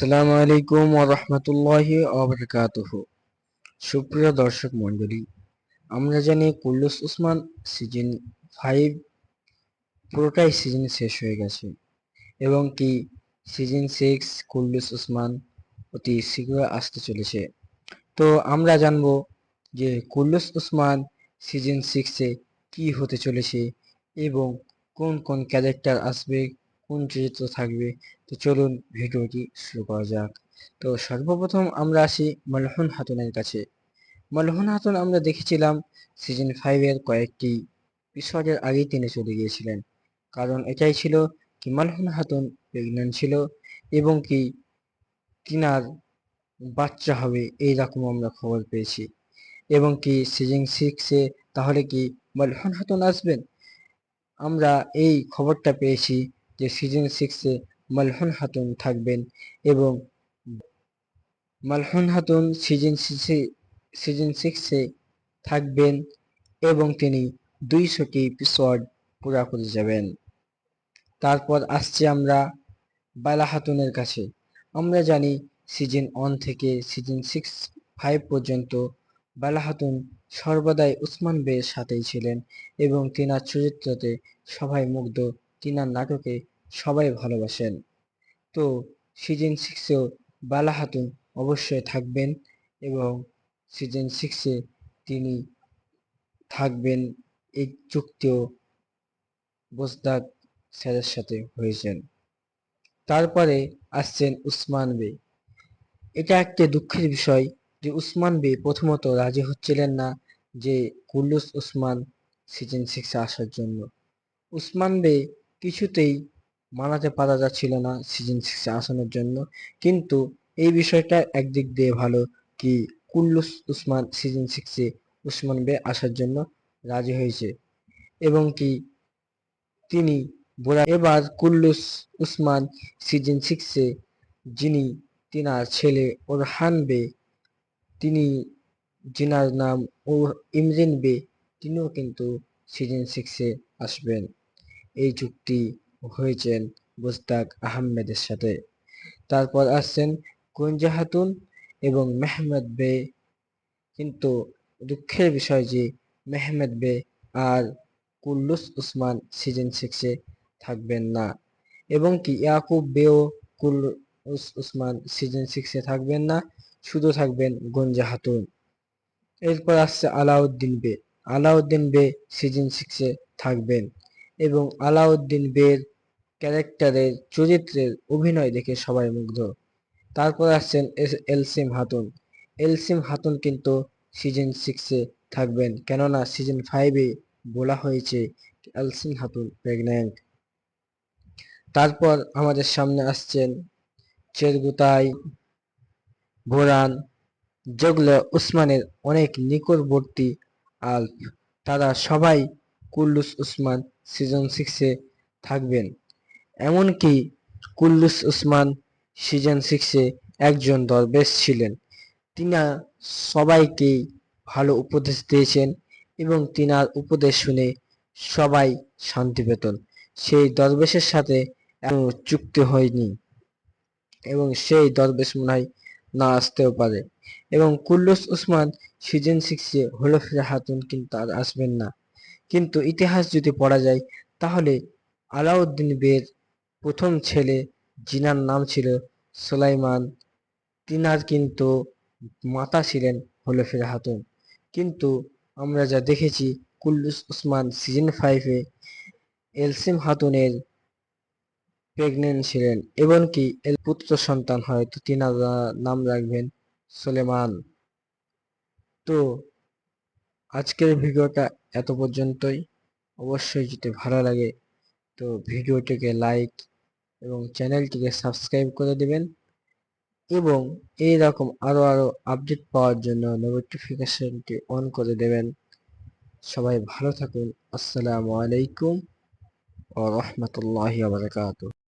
আসসালামু আলাইকুম ওয়া রাহমাতুল্লাহি ওয়া বারাকাতুহু। সুপ্রিয় দর্শক মণ্ডলী, আমরা জানি কুল্লুস উসমান সিজন ফাইভ পুরোটাই সিজন শেষ হয়ে গেছে এবং কি সিজন সিক্স কুল্লুস উসমান অতি শীঘ্রই আসতে চলেছে। তো আমরা জানব যে কুল্লুস উসমান সিজন সিক্সে কি হতে চলেছে এবং কোন কোন ক্যারেক্টার আসবে কোন চরিত্র থাকবে। তো চলুন ভিডিওটি শুরু করা যাক। তো সর্বপ্রথম আমরা আসি মালহুন হাতুনের কাছে। মালহুন হাতুন আমরা দেখেছিলাম সিজন ফাইভের কয়েকটি এপিসোডের আগেই তিনি চলে গিয়েছিলেন। কারণ এটাই ছিল কি মালহুন হাতুন প্রেগনেন্ট ছিল এবং কি তিনার বাচ্চা হবে এই এইরকম আমরা খবর পেয়েছি। এবং কি সিজন সিক্সে তাহলে কি মালহুন হাতুন আসবেন? আমরা এই খবরটা পেয়েছি যে সিজন সিক্সে মালহুন হাতুন থাকবেন এবং মালহুন হাতুন সিজন সিক্সে সিজন সিক্সে থাকবেন এবং তিনি দুইশোটি এপিসোড পুরা করে যাবেন। তারপর আসছি আমরা বালা হাতুনের কাছে। আমরা জানি সিজন ওয়ান থেকে সিজন সিক্স ফাইভ পর্যন্ত বালা হাতুন সর্বদাই উসমান বেয়ের সাথেই ছিলেন এবং তিনার চরিত্রতে সবাই মুগ্ধ। তিনার নাটকে সবাই ভালোবাসেন। তো সিজন সিক্সেও বালা হাতুন অবশ্যই থাকবেন এবং সিজন সিক্সে তিনি থাকবেন এই চুক্তিও বোসদাক স্যারের সাথে হয়েছেন। তারপরে আসছেন উসমান বে এটা একটা দুঃখের বিষয় যে উসমান বে প্রথমত রাজি হচ্ছিলেন না যে কুল্লুস উসমান সিজন সিক্সে আসার জন্য। উসমান বে কিছুতেই মানাতে পারা যাচ্ছিল না সিজন সিক্সে আসানোর জন্য। কিন্তু এই বিষয়টা একদিক দিয়ে ভালো কি কুল্লুস উসমান সিজন সিক্সে উসমান বে আসার জন্য রাজি হয়েছে। এবং কি তিনি বোরা এবার কুল্লুস উসমান সিজন সিক্সে যিনি তিনার ছেলে ওরহান বে, তিনি যিনার নাম ও ইমরিন বে, তিনিও কিন্তু সিজন সিক্সে আসবেন। এই চুক্তি হয়েছেন মুস্তাক আহমেদের সাথে। তারপর আসছেন গঞ্জা হাতুন এবং মেহমেদ বে। কিন্তু দুঃখের বিষয় যে মেহমেদ বে আর কুল্লুস উসমান সিজন সিক্সে থাকবেন না। এবং কি ইয়াকুব বেও কুল্লুস উসমান সিজন সিক্সে থাকবেন না, শুধু থাকবেন গঞ্জা হাতুন এরপর আসছে আলাউদ্দিন বে। আলাউদ্দিন বে সিজন সিক্সে থাকবেন। এবং আলাউদ্দিন বের ক্যারেক্টারের চরিত্রের অভিনয় দেখে সবাই মুগ্ধ। তারপর আসছেন এলসিম হাতুন। এলসিম হাতুন কিন্তু সিজন সিক্সে থাকবেন, কেননা সিজন ফাইভে বলা হয়েছে এলসিম হাতুন প্রেগন্যান্ট। তারপর আমাদের সামনে আসছেন চেরগুতাই বোরান যেগুলো উসমানের অনেক নিকটবর্তী আল্প তারা সবাই কুল্লুস উসমান সিজন সিক্সে থাকবেন। এমনকি কুল্লুস উসমান সিজন সিক্সে একজন দরবেশ ছিলেন। তিনি সবাইকেই ভালো উপদেশ দিয়েছেন এবং তিনার উপদেশ শুনে সবাই শান্তি পেতেন। সেই দরবেশের সাথে চুক্তি হয়নি এবং সেই দরবেশ মনে হয় না আসতেও পারে। এবং কুল্লুস উসমান সিজন সিক্সে হলফিরা হাতুন কিন্তু আর আসবেন না। কিন্তু ইতিহাস যদি পড়া যায়, তাহলে আলাউদ্দিন বের প্রথম ছেলে জিনার নাম ছিল সুলাইমান। তিনার কিন্তু মাতা ছিলেন হলফিরা হাতুন কিন্তু আমরা যা দেখেছি, কুল্লুস উসমান সিজন ফাইভে এলসিম হাতুনের প্রেগনেন্ট ছিলেন এবং কি এর পুত্র সন্তান হয়, তো তিনারা নাম রাখবেন সুলেমান তো আজকের ভিডিওটা এত পর্যন্তই। অবশ্যই যদি ভালো লাগে তো ভিডিওটিকে লাইক এবং চ্যানেলটিকে সাবস্ক্রাইব করে দেবেন এবং এই রকম আরও আরও আপডেট পাওয়ার জন্য নোটিফিকেশনটি অন করে দেবেন। সবাই ভালো থাকুন। আসসালামু আলাইকুম ও রহমতুল্লাহ বারকাতুহ।